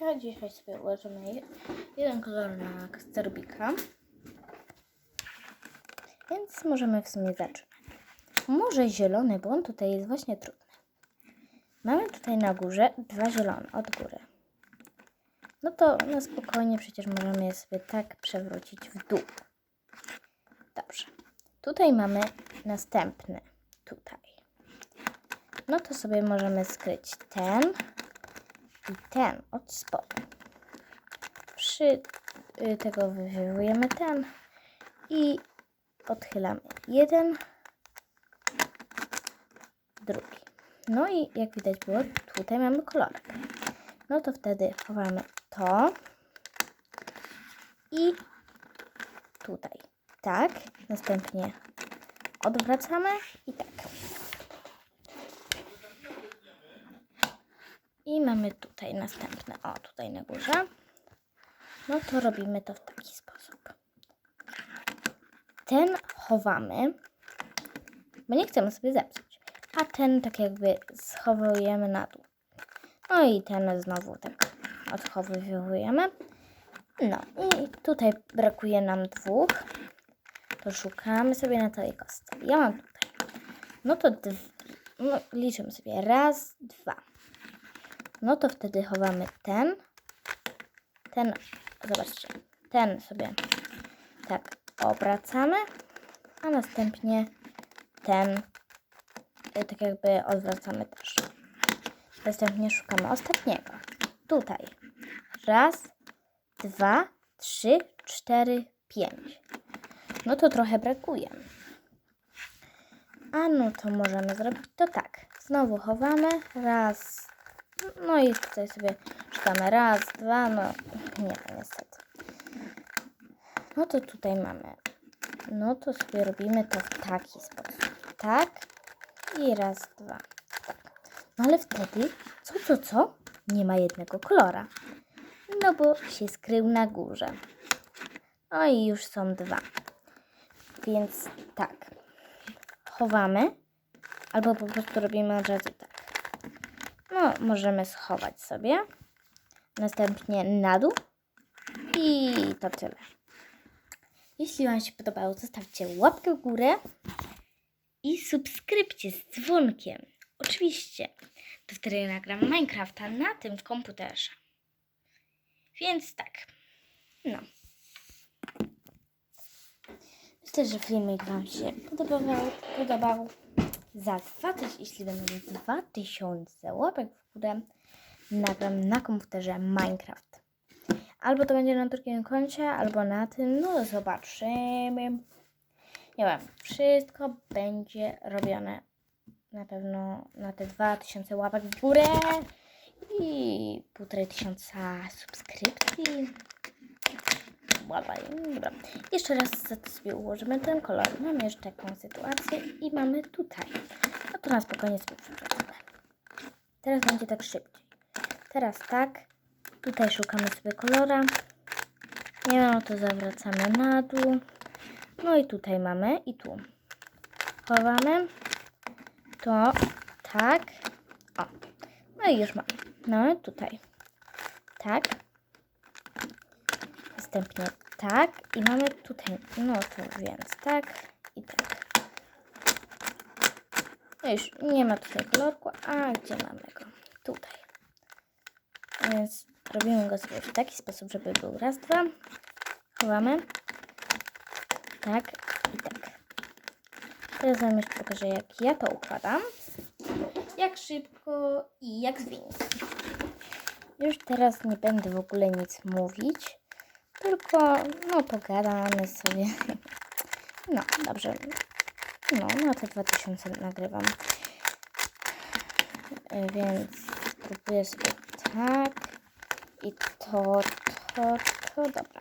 Rubika. Dzisiaj sobie ułożymy je- jeden kolor na z Rubika. Więc możemy w sumie zaczynać. Może zielony, bo on tutaj jest właśnie trudny. Mamy tutaj na górze dwa zielone od góry. No to na spokojnie przecież możemy je sobie tak przewrócić w dół. Dobrze. Tutaj mamy następny. Tutaj. No to sobie możemy skryć ten i ten od spodu. Przy y, tego wywołujemy ten i odchylamy jeden, drugi. No i jak widać było, tutaj mamy kolorek. No to wtedy chowamy to i tutaj. Tak. Następnie odwracamy i tak. I mamy tutaj następne. O, tutaj na górze. No to robimy to w taki sposób. Ten chowamy, bo nie chcemy sobie zepsuć. A ten tak jakby schowujemy na dół. No i ten znowu tak odchowujemy. No i tutaj brakuje nam dwóch. To szukamy sobie na całej kostce. Ja mam tutaj. No to no, liczymy sobie. Raz, dwa. No to wtedy chowamy ten. Ten, zobaczcie, ten sobie tak obracamy, a następnie ten y, tak jakby odwracamy też. Następnie szukamy ostatniego. Tutaj. Raz, dwa, trzy, cztery, pięć. No to trochę brakuje. A no to możemy zrobić to tak. Znowu chowamy. Raz. No i tutaj sobie szukamy. Raz, dwa, no nie, niestety. No to tutaj mamy. No to sobie robimy to w taki sposób. Tak. I raz, dwa. Tak. No ale wtedy, co, co, co? Nie ma jednego kolora. No bo się skrył na górze. No i już są dwa. Więc tak. Chowamy. Albo po prostu robimy od możemy schować sobie. Następnie na dół. I to tyle. Jeśli Wam się podobało, zostawcie łapkę w górę i subskrypcję z dzwonkiem. Oczywiście, to wtedy nagram Minecrafta na tym komputerze. Więc tak. No. Myślę, że filmik Wam się podobał. podobał. Za 2000, jeśli będą 2000 łapek w górę, nagram na komputerze Minecraft. Albo to będzie na drugim koncie, albo na tym. No zobaczymy. Nie wiem, wszystko będzie robione na pewno na te 2000 łapek w górę i półtorej tysiąca subskrypcji. Błagaj, dobra. Jeszcze raz sobie ułożymy ten kolor. Mamy jeszcze taką sytuację i mamy tutaj. No to na spokojnie sobie. Teraz będzie tak szybciej. Teraz tak. Tutaj szukamy sobie kolora. Nie no to zawracamy na dół. No i tutaj mamy i tu. Chowamy. To tak. O. No i już mamy. Mamy tutaj. Tak. Następnie tak. I mamy tutaj. No to więc tak i tak. No już nie ma tutaj kolorku. A gdzie mamy go? Tutaj. Więc robimy go sobie w taki sposób, żeby był raz, dwa. Chowamy. Tak i tak. Teraz Wam jeszcze pokażę, jak ja to układam. Jak szybko i jak zwinnie. Już teraz nie będę w ogóle nic mówić, tylko no pogadamy sobie. No, dobrze. No, na te 2000 nagrywam. Y, Więc spróbuję sobie tak i to, to, to, dobra.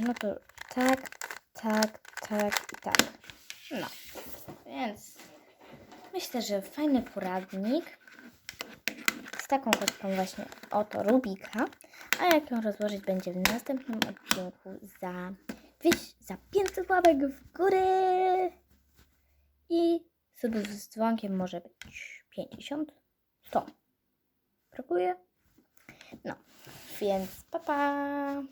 No to tak, tak, tak i tak. No, więc myślę, że fajny poradnik z taką kostką właśnie oto Rubika. A jak ją rozłożyć będzie w następnym odcinku za, wieś- za 500 łapek w górę. I subów z dzwonkiem może być 50, 100. Brakuje? Więc pa pa!